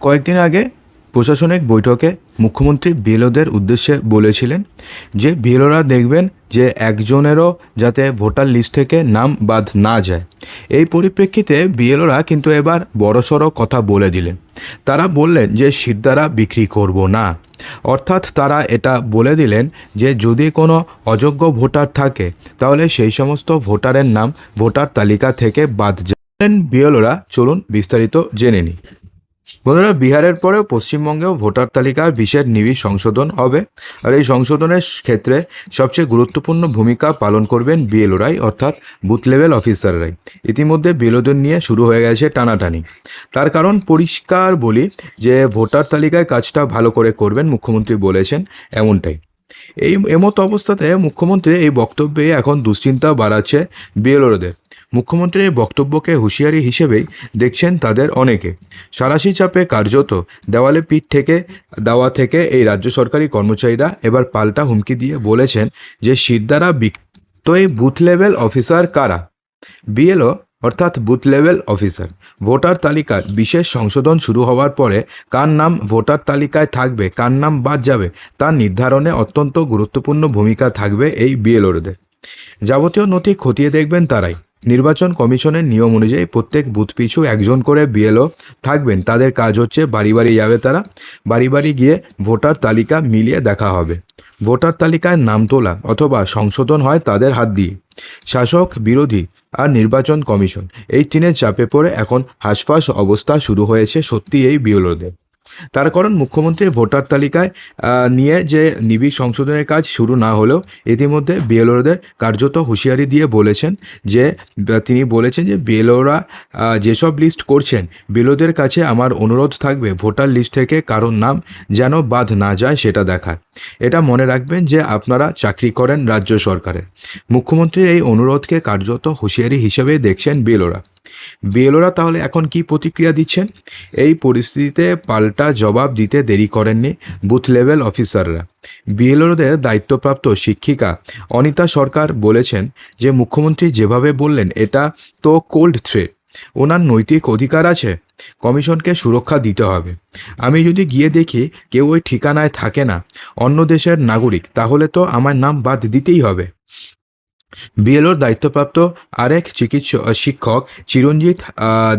কয়েকদিন আগে প্রশাসনিক বৈঠকে মুখ্যমন্ত্রী বিএলওদের উদ্দেশ্যে বলেছিলেন যে বিএলওরা দেখবেন যে একজনেরও যাতে ভোটার লিস্ট থেকে নাম বাদ না যায়। এই পরিপ্রেক্ষিতে বিএলওরা কিন্তু এবার বড়সড় কথা বলে দিলেন। তারা বললেন যে সিদ্ধারা বিক্রি করব না। অর্থাৎ তারা এটা বলে দিলেন যে যদি কোনো অযোগ্য ভোটার থাকে, তাহলে সেই সমস্ত ভোটারের নাম ভোটার তালিকা থেকে বাদ যাবেন বিএলওরা, চলুন বিস্তারিত জেনে নিই। বন্ধুরা, বিহারের পরেও পশ্চিমবঙ্গেও ভোটার তালিকার বিশেষ নিবিড় সংশোধন হবে। আর এই সংশোধনের ক্ষেত্রে সবচেয়ে গুরুত্বপূর্ণ ভূমিকা পালন করবেন বিএলওরাই অর্থাৎ বুথ লেভেল অফিসাররাই ইতিমধ্যে বিএলওদের নিয়ে শুরু হয়ে গেছে টানাটানি। তার কারণ পরিষ্কার বলি যে, ভোটার তালিকায় কাজটা ভালো করে করবেন, মুখ্যমন্ত্রী বলেছেন এমনটাই। এই, এমতো অবস্থাতে মুখ্যমন্ত্রী এই বক্তব্যে এখন দুশ্চিন্তা বাড়াচ্ছে বিএলওদের। মুখ্যমন্ত্রীর বক্তব্যকে হুঁশিয়ারি হিসেবেই দেখছেন তাদের অনেকে। সারাশি চাপে কার্যত দেওয়ালে পিঠ থেকে, দেওয়া থেকে এই রাজ্য সরকারি কর্মচারীরা এবার পাল্টা হুমকি দিয়ে বলেছেন যে সিদ্ধারা বিক- তো এই বুথ লেভেল অফিসার কারা? বিএলও অর্থাৎ বুথ লেভেল অফিসার। ভোটার তালিকার বিশেষ সংশোধন শুরু হওয়ার পরে কার নাম ভোটার তালিকায় থাকবে, কার নাম বাদ যাবে তা নির্ধারণে অত্যন্ত গুরুত্বপূর্ণ ভূমিকা থাকবে এই বিএলওদের। যাবতীয় নথি খতিয়ে দেখবেন তারাই। নির্বাচন কমিশনের নিয়ম অনুযায়ী প্রত্যেক বুথ পিছু একজন করে বিএলও থাকবেন। তাদের কাজ হচ্ছে বাড়ি বাড়ি যাবে তারা। বাড়ি বাড়ি গিয়ে ভোটার তালিকা মিলিয়ে দেখা হবে। ভোটার তালিকায় নাম তোলা অথবা সংশোধন হয় তাদের হাত দিয়ে। শাসক, বিরোধী আর নির্বাচন কমিশন এই টিনের চাপে পড়ে এখন হাসফাস অবস্থা শুরু হয়েছে সত্যি এই বিএলওদের। তার কারণ মুখ্যমন্ত্রী ভোটার তালিকায় নিয়ে যে নিবিড় সংশোধনের কাজ শুরু না হলেও ইতিমধ্যে বিএলওদের কার্যত হুঁশিয়ারি দিয়ে বলেছেন যে তিনি বলেছেন যে বিএলওরা যেসব লিস্ট করছেন, বিএলওদের কাছে আমার অনুরোধ থাকবে ভোটার লিস্ট থেকে কারোর নাম যেন বাদ না যায় সেটা দেখার। এটা মনে রাখবেন যে আপনারা চাকরি করেন রাজ্য সরকারের। মুখ্যমন্ত্রীর এই অনুরোধকে কার্যত হুঁশিয়ারি হিসেবে দেখছেন বিএলওরা। বিএলওরা তাহলে এখন কি প্রতিক্রিয়া দিচ্ছেন? এই পরিস্থিতিতে পাল্টা জবাব দিতে দেরি করেননি বুথ লেভেল অফিসাররা। বিএলওদের দায়িত্বপ্রাপ্ত শিক্ষিকা অনিতা সরকার বলেছেন যে, মুখ্যমন্ত্রী যেভাবে বললেন, এটা তো কোল্ড থ্রেড ওনার নৈতিক অধিকার আছে, কমিশনকে সুরক্ষা দিতে হবে। আমি যদি গিয়ে দেখি কেউ ওই ঠিকানায় থাকে না, অন্য দেশের নাগরিক, তাহলে তো আমার নাম বাদ দিতেই হবে। বিএলওর দায়িত্বপ্রাপ্ত আরেক চিকিৎসক শিক্ষক চিরঞ্জিত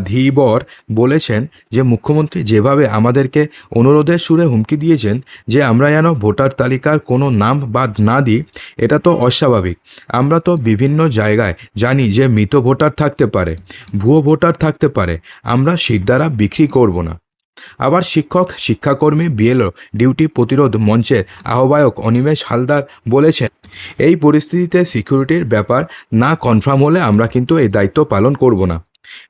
ধীবর বলেছেন যে মুখ্যমন্ত্রী যেভাবে আমাদেরকে অনুরোধের সুরে হুমকি দিয়েছেন যে আমরা যেন ভোটার তালিকার কোনো নাম বাদ না দিই, এটা তো অস্বাভাবিক। আমরা তো বিভিন্ন জায়গায় জানি যে মৃত ভোটার থাকতে পারে, ভুয়ো ভোটার থাকতে পারে, আমরা সিদ্ধারা বিক্রি করব না। আবার শিক্ষক, শিক্ষাকর্মী, বিএলও ডিউটি প্রতিরোধ মঞ্চের আহ্বায়ক অনিমেষ হালদার বলেছেন এই পরিস্থিতিতে সিকিউরিটির ব্যাপার না কনফার্ম হলে আমরা কিন্তু এই দায়িত্ব পালন করব না।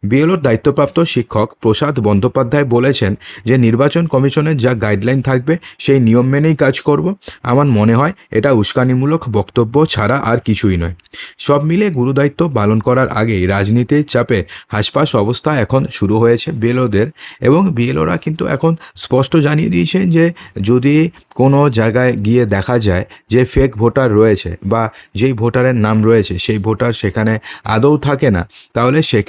বিএলওর দায়িত্বপ্রাপ্ত শিক্ষক প্রসাদ বন্দ্যোপাধ্যায় বলেছেন যে নির্বাচন কমিশনের যা গাইডলাইন থাকবে, সেই নিয়ম মেনেই কাজ করব। আমার মনে হয় এটা উস্কানিমূলক বক্তব্য ছাড়া আর কিছুই নয়। সব মিলে গুরুদায়িত্ব পালন করার আগেই রাজনীতির চাপে হাসপাস অবস্থা এখন শুরু হয়েছে বিএলওদের এবং বিএলওরা কিন্তু এখন স্পষ্ট জানিয়ে দিয়েছেন যে যদি কোনো জায়গায় গিয়ে দেখা যায় যে ফেক ভোটার রয়েছে বা যেই ভোটারের নাম রয়েছে, সেই ভোটার সেখানে আদৌ থাকে না, তাহলে সেক্ষেত্রে